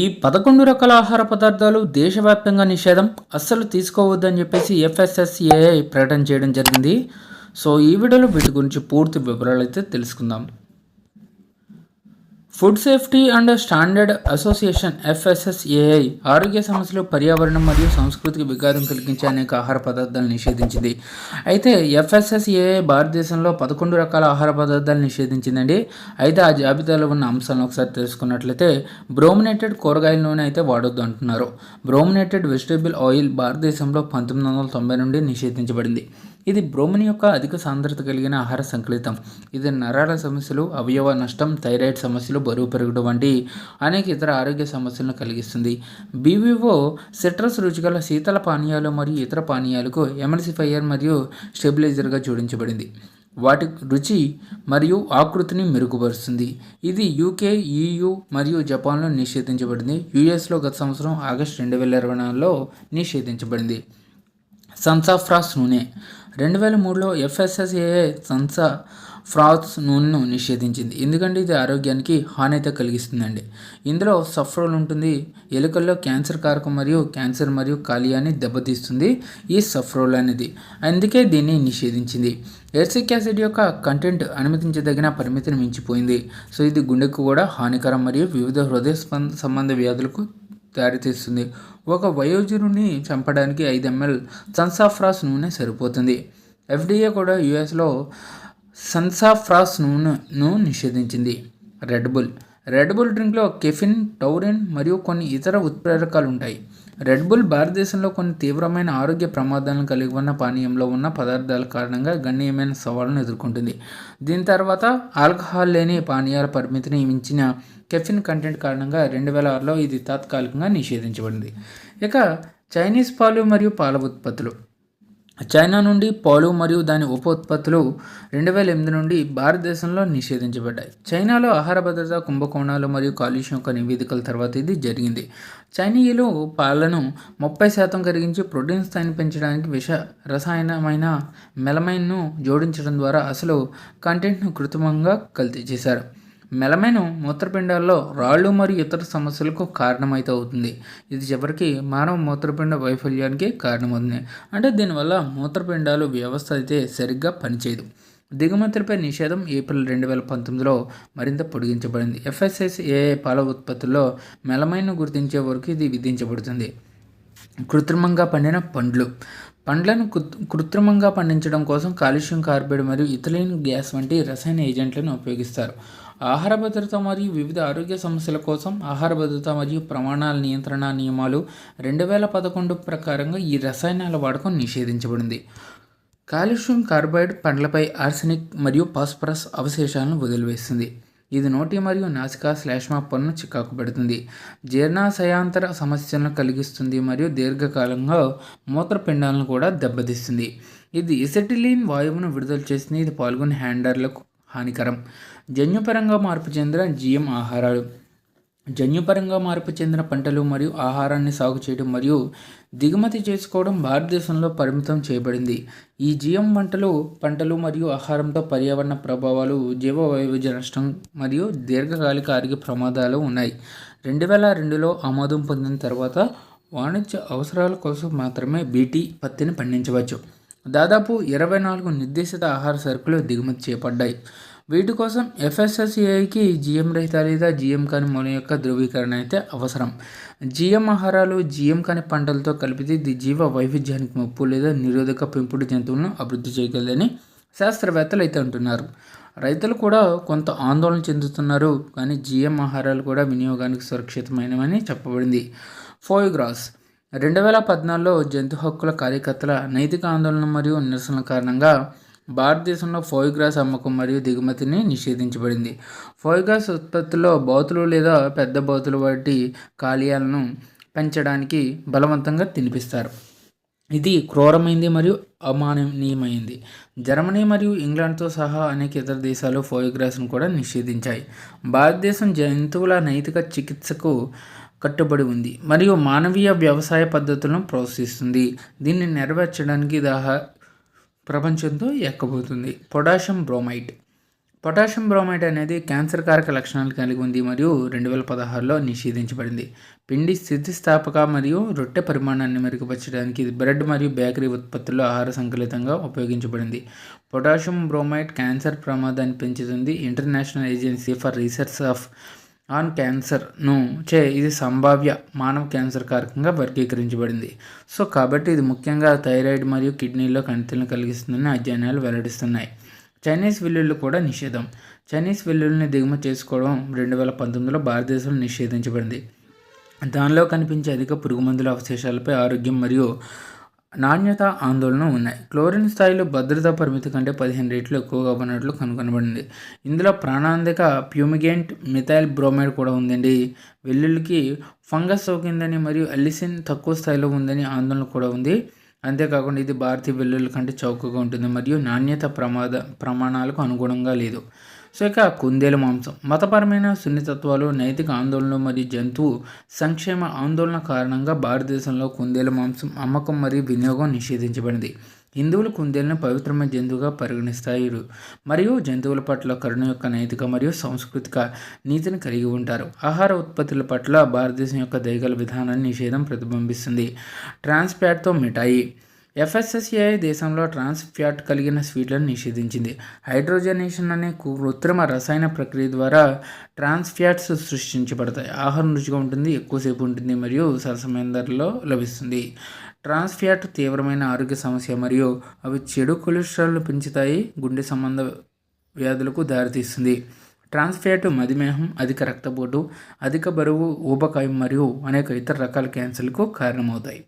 ఈ పదకొండు రకాల ఆహార పదార్థాలు దేశవ్యాప్తంగా నిషేధం అస్సలు తీసుకోవద్దని చెప్పేసి ఎఫ్ఎస్ఎస్ఏఐ ప్రకటన చేయడం జరిగింది. సో ఈ వీడియోలో వీటి గురించి పూర్తి వివరాలు అయితే తెలుసుకుందాం. Food safety and standard association FSSAI ఆరోగ్య సమస్యలు పర్యావరణం మరియు సంస్కృతికి విఘాతం కలిగించే అనేక ఆహార పదార్థాలను నిషేధించింది. అయితే ఎఫ్ఎస్ఎస్ఏఐ భారతదేశంలో పదకొండు రకాల ఆహార పదార్థాలు నిషేధించిందండి. అయితే ఆ జాబితాలో ఉన్న అంశాలను ఒకసారి తెలుసుకున్నట్లయితే బ్రోమినేటెడ్ కూరగాయల నూనె అయితే వాడొద్దు అంటున్నారు. బ్రోమినేటెడ్ వెజిటేబుల్ ఆయిల్ భారతదేశంలో పంతొమ్మిది వందల తొంభై నుండి నిషేధించబడింది. ఇది బ్రోమిన్ యొక్క అధిక సాంద్రత కలిగిన ఆహార సంకలితం. ఇది నరాల సమస్యలు అవయవ నష్టం థైరాయిడ్ సమస్యలు బరువు పెరగడం వంటి అనేక ఇతర ఆరోగ్య సమస్యలను కలిగిస్తుంది. బీవీఓ సిట్రస్ రుచిగల శీతల పానీయాలు మరియు ఇతర పానీయాలకు ఎమల్సిఫైయర్ మరియు స్టెబిలైజర్గా జోడించబడింది. వాటి రుచి మరియు ఆకృతిని మెరుగుపరుస్తుంది. ఇది యూకే ఈయు మరియు జపాన్లో నిషేధించబడింది. యుఎస్లో గత సంవత్సరం ఆగస్టు రెండు వేల ఇరవై నాలుగులో నిషేధించబడింది. సన్సాఫ్రాస్ నూనె. రెండు వేల మూడులో ఎఫ్ఎస్ఎస్ఏఏ సన్సా ఫ్రాస్ నూనెను నిషేధించింది. ఎందుకంటే ఇది ఆరోగ్యానికి హాని అయితే కలిగిస్తుందండి. ఇందులో సఫ్రోల్ ఉంటుంది ఎలుకల్లో క్యాన్సర్ కారకం మరియు క్యాన్సర్ మరియు కాలియాన్ని దెబ్బతీస్తుంది ఈ సఫ్రోల్ అనేది. అందుకే దీన్ని నిషేధించింది. ఎర్సిక్ యాసిడ్ యొక్క కంటెంట్ అనుమతించదగిన పరిమితిని మించిపోయింది. సో ఇది గుండెకు కూడా హానికరం మరియు వివిధ హృదయ సంబంధ వ్యాధులకు దారితీస్తుంది ఒక వయోజనుని చంపడానికి ఐదు ఎంఎల్ సన్సాఫ్రాస్ నూనె సరిపోతుంది. ఎఫ్డిఏ కూడా యుఎస్లో సన్సాఫ్రాస్ నూనెను నిషేధించింది. Red Bull. రెడ్ బుల్ డ్రింక్లో కెఫిన్ టౌరిన్ మరియు కొన్ని ఇతర ఉత్ప్రేరకాలు ఉంటాయి రెడ్ బుల్ భారతదేశంలో కొన్ని తీవ్రమైన ఆరోగ్య ప్రమాదాలను కలిగి ఉన్న పానీయంలో ఉన్న పదార్థాల కారణంగా గణనీయమైన సవాళ్ళను ఎదుర్కొంటుంది. దీని తర్వాత ఆల్కహాల్ లేని పానీయాల పరిమితిని మించిన కెఫిన్ కంటెంట్ కారణంగా రెండు వేల ఆరులో ఇది తాత్కాలికంగా నిషేధించబడింది. ఇక చైనీస్ పాలు మరియు పాల ఉత్పత్తులు. చైనా నుండి పాలు మరియు దాని ఉప ఉత్పత్తులు రెండు వేల ఎనిమిది నుండి భారతదేశంలో నిషేధించబడ్డాయి. చైనాలో ఆహార భద్రత కుంభకోణాలు మరియు కాలుష్యం యొక్క నివేదికల తర్వాత ఇది జరిగింది. చైనీయులు పాలను ముప్పై శాతం కరిగించి ప్రోటీన్ స్థాయిని పెంచడానికి విష రసాయనమైన మెలమైన్ను జోడించడం ద్వారా అసలు కంటెంట్ను కృత్రిమంగా కల్తీ చేశారు. మెలమైన మూత్రపిండాల్లో రాళ్ళు మరియు ఇతర సమస్యలకు కారణమైతే అవుతుంది. ఇది చివరికి మానవ మూత్రపిండ వైఫల్యానికి కారణమవుతుంది. అంటే దీనివల్ల మూత్రపిండాలు వ్యవస్థ అయితే సరిగ్గా పనిచేయదు. దిగుమతులపై నిషేధం ఏప్రిల్ రెండు వేల పంతొమ్మిదిలో మరింత పొడిగించబడింది. ఎఫ్ఎస్ఎస్ఏ పాల ఉత్పత్తుల్లో మెలమైన గుర్తించే వరకు ఇది విధించబడుతుంది. కృత్రిమంగా పండిన పండ్లు. పండ్లను కృత్రిమంగా పండించడం కోసం కాలుష్యం కార్బైడ్ మరియు ఇథిలిన్ గ్యాస్ వంటి రసాయన ఏజెంట్లను ఉపయోగిస్తారు. ఆహార భద్రత మరియు వివిధ ఆరోగ్య సమస్యల కోసం ఆహార భద్రత మరియు ప్రమాణాల నియంత్రణ నియమాలు రెండు వేల పదకొండు ప్రకారంగా ఈ రసాయనాల వాడకం నిషేధించబడింది. కాల్షియం కార్బైడ్ పండ్లపై ఆర్సెనిక్ మరియు ఫాస్ఫరస్ అవశేషాలను వదిలివేస్తుంది. ఇది నోటి మరియు నాసికా శ్లేష్మ పన్ను చికాకు పెడుతుంది. జీర్ణాశయాంతర సమస్యలను కలిగిస్తుంది మరియు దీర్ఘకాలంగా మూత్రపిండాలను కూడా దెబ్బతీస్తుంది. ఇది ఎసెటిలిన్ వాయువును విడుదల చేసింది ఇది పాల్గొనే హ్యాండర్లకు హానికరం. జన్యుపరంగా మార్పు చెందిన జిఎం ఆహారాలు. జన్యుపరంగా మార్పు చెందిన పంటలు మరియు ఆహారాన్ని సాగు చేయడం మరియు దిగుమతి చేసుకోవడం భారతదేశంలో పరిమితం చేయబడింది. ఈ జిఎం వంటలు పంటలు మరియు ఆహారంతో పర్యావరణ ప్రభావాలు జీవ వైవిధ్య నష్టం మరియు దీర్ఘకాలిక ఆరోగ్య ప్రమాదాలు ఉన్నాయి. రెండు వేల రెండులో ఆమోదం పొందిన తర్వాత వాణిజ్య అవసరాల కోసం మాత్రమే బీటీ పత్తిని పండించవచ్చు. దాదాపు ఇరవై నాలుగు నిర్దేశిత ఆహార సరుకులు దిగుమతి చేపడ్డాయి వీటి కోసం ఎఫ్ఎస్ఎస్ఏకి జిఎం రహిత లేదా జిఎం కాని మూలం యొక్క ధృవీకరణ అయితే అవసరం. జిఎం ఆహారాలు జిఎం కాని పంటలతో కలిపితే ఇది జీవ వైవిధ్యానికి ముప్పు లేదా నిరోధక పెంపుడు జంతువులను అభివృద్ధి చేయగలదని శాస్త్రవేత్తలు అయితే అంటున్నారు. రైతులు కూడా కొంత ఆందోళన చెందుతున్నారు కానీ జిఎం ఆహారాలు కూడా వినియోగానికి సురక్షితమైనవని చెప్పబడింది. ఫోయోగ్రాస్ రెండు వేల పద్నాలుగులో జంతు హక్కుల కార్యకర్తల నైతిక ఆందోళన మరియు నిరసనల కారణంగా భారతదేశంలో ఫోయిగ్రాస్ అమ్మకం మరియు దిగుమతిని నిషేధించబడింది. ఫోయిగ్రాస్ ఉత్పత్తిలో బౌతులు లేదా పెద్ద బౌతులు వంటి కాలియాలను పెంచడానికి బలవంతంగా తినిపిస్తారు. ఇది క్రూరమైంది మరియు అమాననీయమైంది జర్మనీ మరియు ఇంగ్లాండ్తో సహా అనేక ఇతర దేశాలు ఫోయోగ్రాస్ను కూడా నిషేధించాయి. భారతదేశం జంతువుల నైతిక చికిత్సకు కట్టుబడి ఉంది మరియు మానవీయ వ్యవసాయ పద్ధతులను ప్రోత్సహిస్తుంది. దీన్ని నెరవేర్చడానికి దాహ ప్రపంచంతో ఎక్కబోతుంది పొటాషియం బ్రోమైడ్. పొటాషియం బ్రోమైడ్ అనేది క్యాన్సర్ కారక లక్షణాలు కలిగి ఉంది మరియు రెండు వేల పదహారులో నిషేధించబడింది. పిండి స్థితిస్థాపక మరియు రొట్టె పరిమాణాన్ని మెరుగుపరచడానికి ఇది బ్రెడ్ మరియు బేకరీ ఉత్పత్తుల్లో ఆహార సంకలితంగా ఉపయోగించబడింది. పొటాషియం బ్రోమైడ్ క్యాన్సర్ ప్రమాదాన్ని పెంచుతుంది. International agency for research of on క్యాన్సర్ను చే ఇది సంభావ్య మానవ క్యాన్సర్ కారకంగా వర్గీకరించబడింది. సో కాబట్టి ఇది ముఖ్యంగా థైరాయిడ్ మరియు కిడ్నీలో కణితులను కలిగిస్తుందని అధ్యయనాలు వెల్లడిస్తున్నాయి. చైనీస్ వెల్లుల్లి కూడా నిషేధం. చైనీస్ వెల్లుల్లిని దిగుమతి చేసుకోవడం రెండు వేల పంతొమ్మిదిలో భారతదేశంలో నిషేధించబడింది. దానిలో కనిపించే అధిక పురుగుమందుల అవశేషాలపై ఆరోగ్యం మరియు నాణ్యత ఆందోళన ఉన్నాయి. క్లోరిన్ స్థాయిలో భద్రతా పరిమితి కంటే పదిహేను రేట్లు ఎక్కువగా ఉన్నట్లు కనుగొనబడింది. ఇందులో ప్రాణాంతిక ప్యూమిగెంట్ మిథైల్ బ్రోమైడ్ కూడా ఉందండి. వెల్లుల్లికి ఫంగస్ సోకిందని మరియు అలిసిన్ తక్కువ స్థాయిలో ఉందని ఆందోళన కూడా ఉంది. అంతేకాకుండా ఇది భారతీయ వెల్లుల్లి కంటే చౌకగా ఉంటుంది మరియు నాణ్యత ప్రమాద ప్రమాణాలకు అనుగుణంగా లేదు. సో ఇక కుందేలు మాంసం మతపరమైన సున్నితత్వాలు నైతిక ఆందోళనలు మరియు జంతువు సంక్షేమ ఆందోళన కారణంగా భారతదేశంలో కుందేలు మాంసం అమ్మకం మరియు వినియోగం నిషేధించబడింది. హిందువులు కుందేలను పవిత్రమైన జంతువుగా పరిగణిస్తారు మరియు జంతువుల పట్ల కరుణ యొక్క నైతిక మరియు సాంస్కృతిక నీతిని కలిగి ఉంటారు. ఆహార ఉత్పత్తుల పట్ల భారతదేశం యొక్క దయగల విధానాన్ని నిషేధం ప్రతిబింబిస్తుంది. ట్రాన్స్ప్యాట్తో మిఠాయి ఎఫ్ఎస్ఎస్ఏ దేశంలో ట్రాన్స్ ఫ్యాట్ కలిగిన స్వీట్లను నిషేధించింది. హైడ్రోజనేషన్ అనే కృత్రిమ రసాయన ప్రక్రియ ద్వారా ట్రాన్స్ ఫ్యాట్స్ సృష్టించబడతాయి. ఆహారం రుచిగా ఉంటుంది ఎక్కువసేపు ఉంటుంది మరియు సరసమైన ధరలో లభిస్తుంది. ట్రాన్స్ ఫ్యాట్ తీవ్రమైన ఆరోగ్య సమస్య మరియు అవి చెడు కొలెస్ట్రాల్ను పెంచుతాయి గుండె సంబంధ వ్యాధులకు దారితీస్తుంది. ట్రాన్స్ ఫ్యాట్ మధుమేహం అధిక రక్తపోటు అధిక బరువు ఊబకాయం మరియు అనేక ఇతర రకాల క్యాన్సర్లకు కారణమవుతాయి.